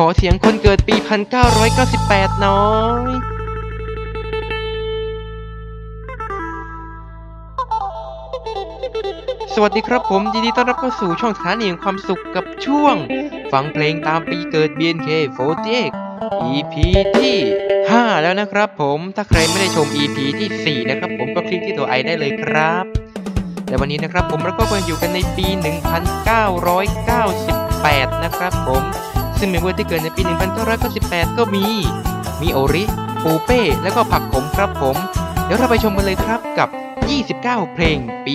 ขอเสียงคนเกิดปี 1998 น้อยสวัสดีครับผมยินดีต้อนรับเข้าสู่ช่องสถานีแห่งความสุขกับช่วง ฟังเพลงตามปีเกิด BNK48 EP ที่ 5 แล้วนะครับผมถ้าใครไม่ได้ชม EP ที่ 4 นะครับผมก็คลิกที่ตัวไอได้เลยครับและวันนี้นะครับผมเราก็มาอยู่กันในปี 1998 นะครับผม ซึ่งเมมเบอร์ที่เกิดในปี 1998 ก็มี มีโอริ ปูเป้ แล้วก็ผักขมครับผม เดี๋ยวเราไปชมกันเลยครับกับ 29 เพลง ปี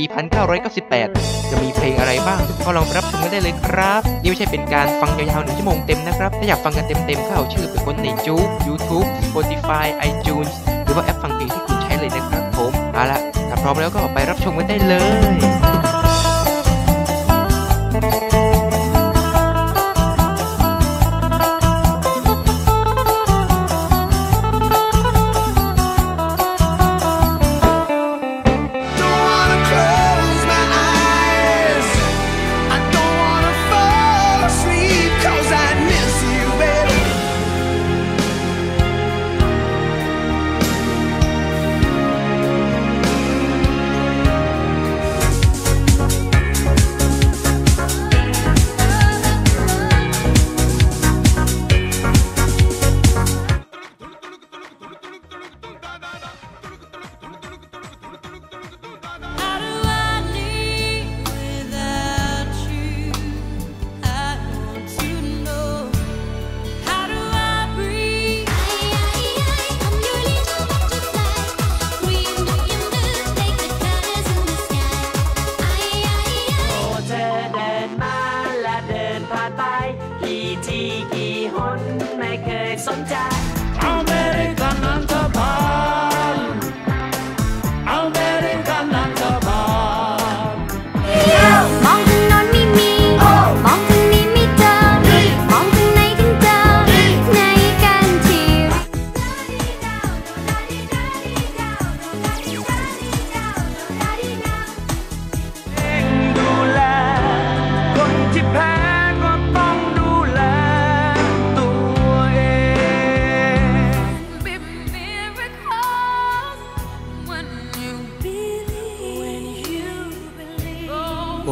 1998 จะมีเพลงอะไรบ้าง ก็ลองรับชมกันได้เลยครับ นี่ไม่ใช่เป็นการฟังยาวๆหนึ่งชั่วโมงเต็มนะครับ ถ้าอยากฟังกันเต็มๆก็เอาชื่อไปค้นในจู๊ YouTube Spotify iTunes หรือว่าแอปฟังเพลงที่คุณใช้เลยนะครับผมเอาละถ้าพร้อมแล้วก็ไปรับชมกันได้เลย Don't ผ่านไปกี่ทีกี่หนไม่เคยสนใจ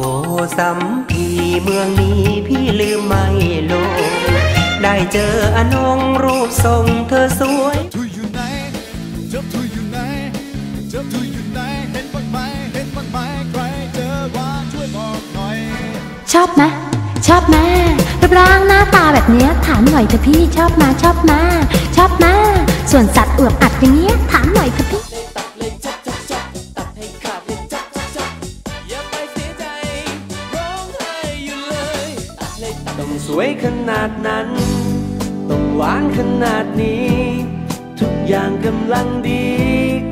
believe. โอ้สัมพีเมืองนี้พี่ลืมไม่ลง ได้เจออนงรูปทรงเธอสวยทุยอยู่ไหนเจ็บทุยอยู่ไหนเจ็บทุยอยู่ไหนเห็นบ้างไหมเห็นบ้างไหมใครเจอว่าช่วยบอกหน่อย ชอบไหมชอบไหมรูปร่างหน้าตาแบบเนี้ยถามหน่อยเถอะพี่ชอบมาชอบมาชอบมาส่วนสัตว์อวบอัดอย่างเงี้ยถามหน่อยเถอะพี่ วยขนาดนั้น ต้องหวานขนาดนี้ ทุกอย่างกำลังดี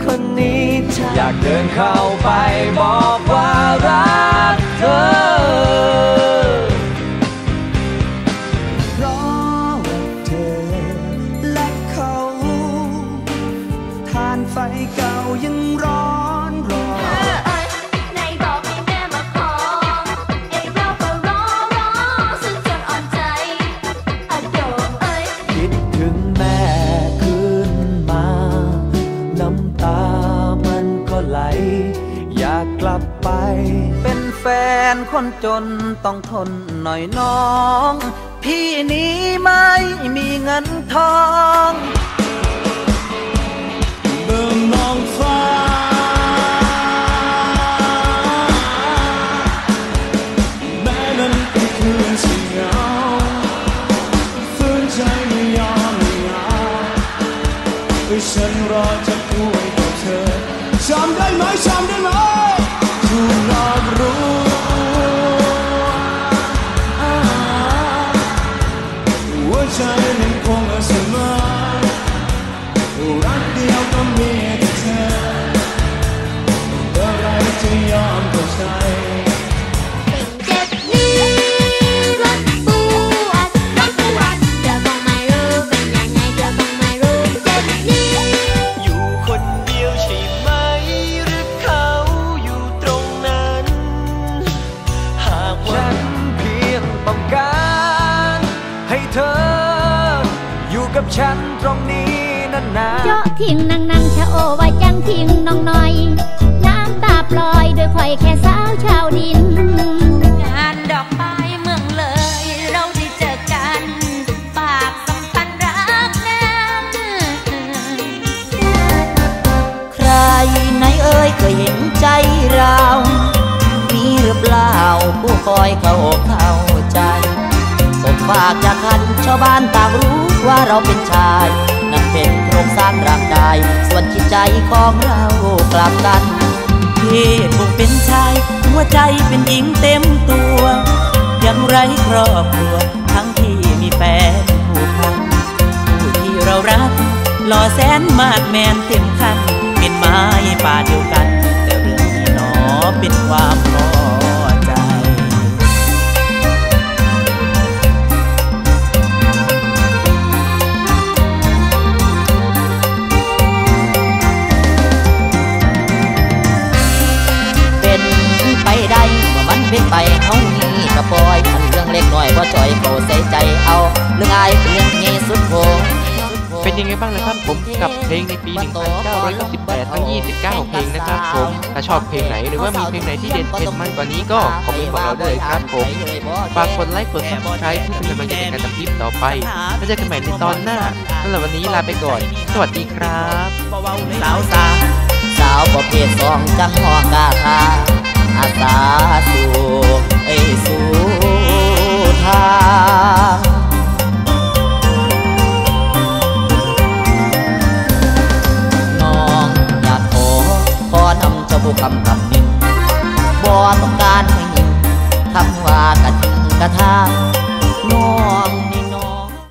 คนนี้ อยากเดินเข้าไปบอกว่ารัก คนจนต้องทนหน่อยน้อง พี่นี้ไม่มีเงินทองเบิ่งมองฟ้าแม้นั้นก็คือสิ่เหงาฝืนใจไม่ยอมไม่เอาให้ฉันรอจะ ตรงนี้นานเจาะทิ้งนางนางชะโอว่าจังทิ้งน้องหน่อย น้ำตาปล่อยโดยข่อยแค่สาวชาวดิน งานดอกไม้เมืองเลย เราได้เจอกันฝากสัมพันธ์รักนั้นใครไหนเอ่ยเคยเห็นใจเรามีหรือเปล่าผู้คอยเข้าอกเข้าใจสมฝากจากกันชาวบ้านต่างรู้ว่าเราเป็นชายนั่นเป็นโค รงสร้างร่างกาย ส่วนจิตใจของเรากลับกันเพศคงเป็นชาย หัวใจเป็นหญิงเต็มตัว ยังไรครอบครัว ทั้งที่มีแฟนผู้พันผู้ที่เรารักหล่อแสนมากแมนเต็มคัน เป็นไม้ป่าเดียวกัน แต่เรื่องนี้หนอเป็นความพอ เป็นยังไงบ้างล่ะครับผมกับเพลงในปี 1998 ทั้ง 29 เพลงนะครับผมถ้าชอบเพลงไหนหรือว่ามีเพลงไหนที่เด็ดเผ็ดมันกว่านี้ก็คอมเมนต์บอกเราได้เลยครับผมฝากกดไลค์กด subscribe เพื่อเป็นกำลังใจในการทำคลิปต่อไปแล้วเจอกันใหม่ในตอนหน้าสำหรับวันนี้ลาไปก่อน สวัสดีครับสาวสาวสาวประเภทสองจังหอกกาทาอาสาสู่เอ้สู่ทาง ผู้คำคำหนึ่งบ่ต้องการให้ยิงคำว่ากระทิงกระทาน้อง